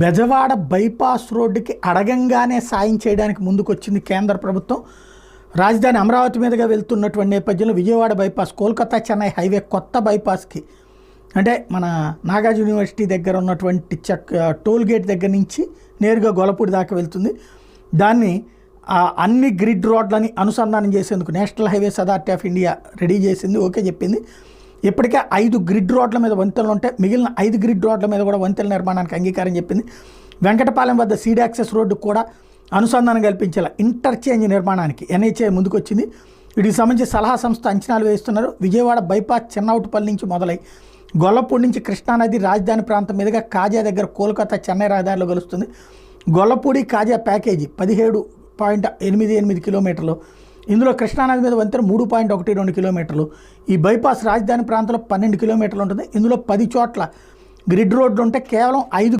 Bezawada bypass రోడ్డుకి అడగంగానే సాయం చేయడానికి ముందుకొచ్చింది కేంద్ర ప్రభుత్వం. రాజధాని అమరావతి మీదుగా వెళ్తున్నటువంటి నేపథ్యంలో విజయవాడ బైపాస్ కోల్కతా చెన్నై హైవే కొత్త బైపాస్కి. అంటే మన నాగార్జున యూనివర్సిటీ దగ్గర ఉన్నటువంటి చెక్ టోల్ గేట్ దగ్గర నుంచి నేరుగా గొలపూడి దాకా వెళ్తుంది. దాన్ని అన్ని గ్రిడ్ రోడ్లని అనుసంధానం చేసేందుకు National Highways Authority of India ready చేసింది ఓకే చెప్పింది. ఇప్పటికే ఐదు గ్రిడ్ రోడ్ల మీద వంతెనలు ఉంటే మిగిలిన ఐదు గ్రిడ్ రోడ్ల మీద కూడా వంతెల నిర్మాణానికి అంగీకారం చెప్పింది. వెంకటపాలెం వద్ద సీడ్ యాక్సెస్ రోడ్డు కూడా అనుసంధానం కల్పించేలా ఇంటర్చేంజ్ నిర్మాణానికి ఎన్హెచ్ఐ ముందుకొచ్చింది. వీటికి సంబంధించి సలహా సంస్థ అంచనాలు వేస్తున్నారు. విజయవాడ బైపాస్ చెన్నౌటుపల్లి నుంచి మొదలై గొల్లపూడి నుంచి కృష్ణానది రాజధాని ప్రాంతం మీదుగా కాజా దగ్గర కోల్కతా చెన్నై రహదారిలో కలుస్తుంది. గొల్లపూడి కాజా ప్యాకేజీ పదిహేడు పాయింట్ ఎనిమిది ఎనిమిది కిలోమీటర్లు ఇందులో కృష్ణానది మీద వంతెన మూడు పాయింట్ ఒకటి రెండు కిలోమీటర్లు. ఈ బైపాస్ రాజధాని ప్రాంతంలో పన్నెండు కిలోమీటర్లు ఉంటుంది. ఇందులో పది చోట్ల గ్రిడ్ రోడ్లు ఉంటే కేవలం ఐదు